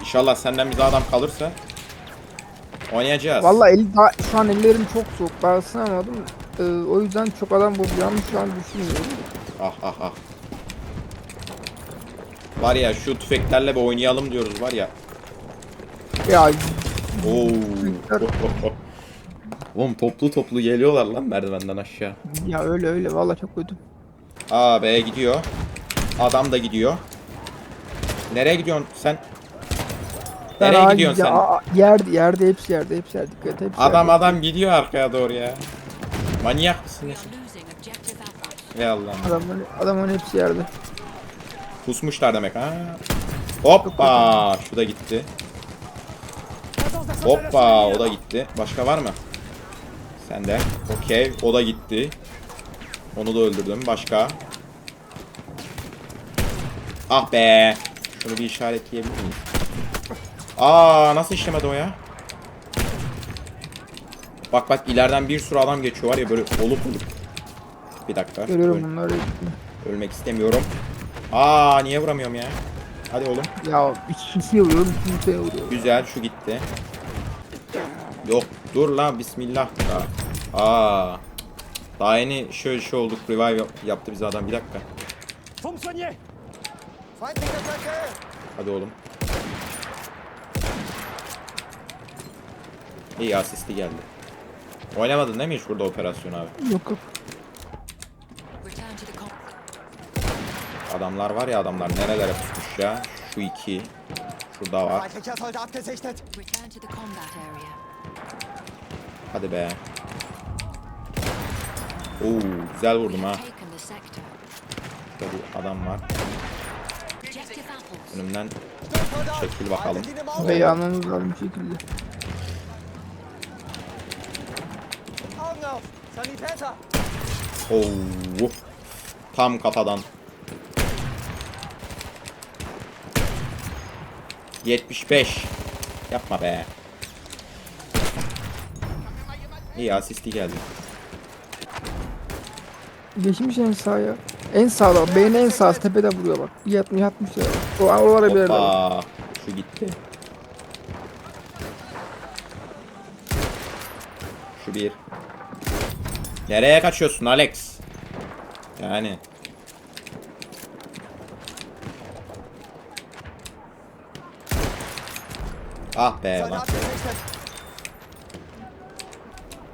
İnşallah senden bize adam kalırsa oynayacağız. Vallahi el, daha, şu an ellerim çok soğuk. Ben ısınamadım. Ee, o yüzden çok adam bulacağımı şu an düşünmüyorum. Ah ah ah. Var ya şu tüfeklerle bir oynayalım diyoruz var ya. Ya Oo. Oğlum toplu toplu geliyorlar lan merdivenden aşağı. ya öyle öyle vallahi çok kötü. Aa B'ye gidiyor. Adam da gidiyor. Nereye gidiyorsun sen? Nereye ağa gidiyorsun sen? Aa, yerde yerde hepsi yerde hepsi yerde dikkat et hepsi Adam yerde. adam gidiyor arkaya doğru ya. Manyak mısın Alpha. Ey Allah'ım. Adamın, adamın hepsi yerde. Pusmuşlar demek ha. Hoppa şu da gitti. Hoppa o da gitti. Başka var mı? Sen de. Okey o da gitti. Onu da öldürdüm. Başka? Ah be. Şunu bir işaretleyebilir miyiz? Aa nasıl işlemedi o ya? Bak bak ileriden bir sürü adam geçiyor var ya böyle olup olup. Bir dakika. Görüyorum Öl- bunları. ölmek istemiyorum. Aa niye vuramıyorum ya? Hadi oğlum. Ya iki kişiye vuruyorum, iki kişiye vuruyorum. Güzel şu gitti. Yok dur lan bismillah. Aa. Daha yeni şöyle şey olduk revive yap- yaptı bize adam bir dakika. Hadi oğlum. İyi asisti geldi. Oynamadın değil mi hiç burada operasyon abi? Yok yok. Adamlar var ya adamlar nerelere pusmuş ya. Şu iki. Şurada var. Hadi be. Oo güzel vurdum ha. Burada bir adam var. Önümden! Çekil bakalım. Haltet ihn im Augen auf! Sanitäter! Oo. Tam kafadan. 75. Yapma be. İyi asisti geldi. Geçmiş en sağa. En sağda. Beyni en sağ. Tepede vuruyor bak. Yatmış yatmış ya. O oralara bir yerde. Hoppa. Şu gitti. Şu bir. Nereye kaçıyorsun Alex? Yani. Ah be lan.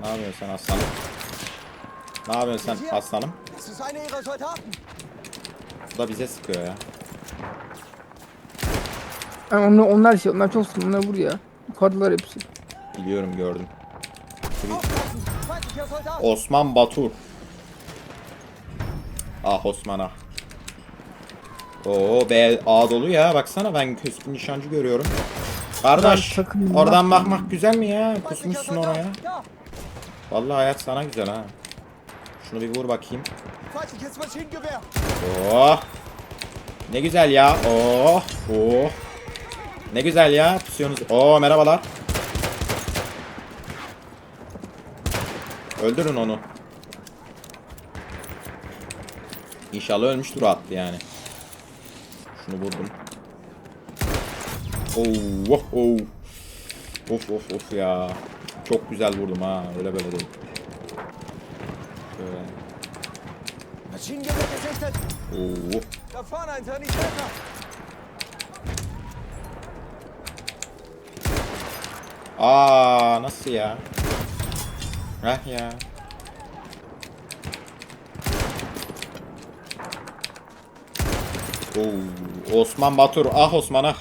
Ne yapıyorsun sen aslanım? Ne yapıyorsun sen aslanım? Bu da bize sıkıyor ya. Yani onlar, onlar şey. Onlar çok sıkıntı. Onlar vur ya. Yukarıdalar hepsi. Biliyorum gördüm. Osman Batur. Ah Osman ah. Oo B A dolu ya baksana ben keskin nişancı görüyorum. Kardeş oradan bak. bakmak güzel mi ya? Kusmuşsun oraya. Vallahi hayat sana güzel ha. Şunu bir vur bakayım. Oh. Ne güzel ya. Oh. Oh. Ne güzel ya. Pusuyorsunuz. Oo merhabalar. Öldürün onu. İnşallah ölmüştür attı yani. Şunu vurdum. Oo, oh, oh. Of of of ya. Çok güzel vurdum ha. Öyle böyle değil. Şöyle. Oo. Sanitäter! Aa nasıl ya? Heh ya. Oo, Osman Batur. Ah Osman ah.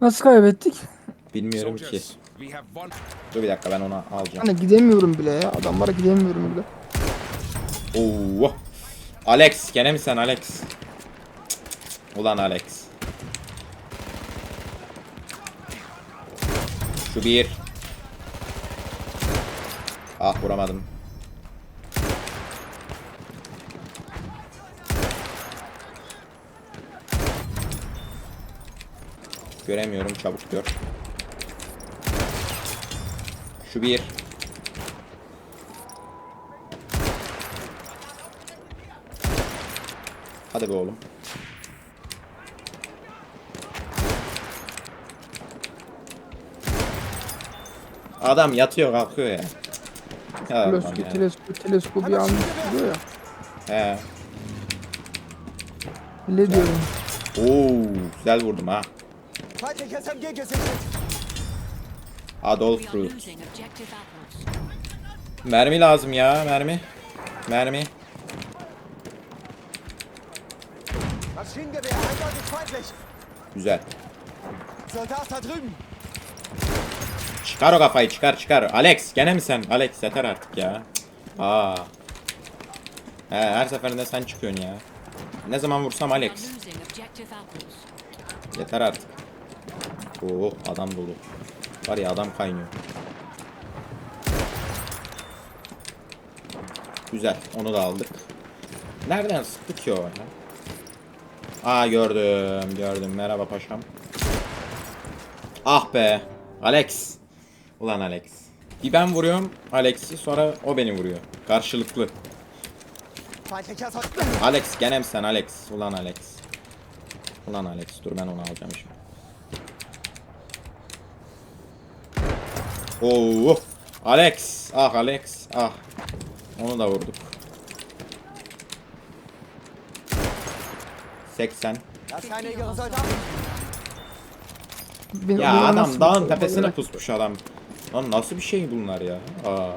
Nasıl kaybettik? Bilmiyorum ki. Dur bir dakika ben ona alacağım. Hani gidemiyorum bile ya. Adamlara gidemiyorum bile. Oo. Alex gene mi sen Alex? Cık. Ulan Alex. Şu bir. Ah vuramadım. Göremiyorum çabuk gör. Şu bir. Hadi be oğlum. Adam yatıyor kalkıyor ya. Ya Allah'ım Teleskop, ya. teleskop, teleskobu yanlış duruyor ya. He. Ne diyorum? Oo, güzel vurdum ha. Adolf apples. Mermi lazım ya, mermi. Mermi. Güzel. Soldat da drüben. Çıkar o kafayı, çıkar çıkar. Alex, gene mi sen? Alex yeter artık ya. Aa. He, her seferinde sen çıkıyorsun ya. Ne zaman vursam Alex. Yeter artık. Oh, adam dolu. Var ya adam kaynıyor. Güzel, onu da aldık. Nereden sıktı ki o ya? Aa gördüm, gördüm. Merhaba paşam. Ah be, Alex. Ulan Alex. Bir ben vuruyorum Alex'i sonra o beni vuruyor. Karşılıklı. Alex gene mi sen Alex? Ulan Alex. Ulan Alex dur ben onu alacağım şimdi. Oo. Alex. Ah Alex. Ah. Onu da vurduk. 80. Das ist einer ihrer Soldaten. Benim- Ya adam dağın tepesine pusmuş adam. Lan nasıl bir şey bunlar ya? Aa.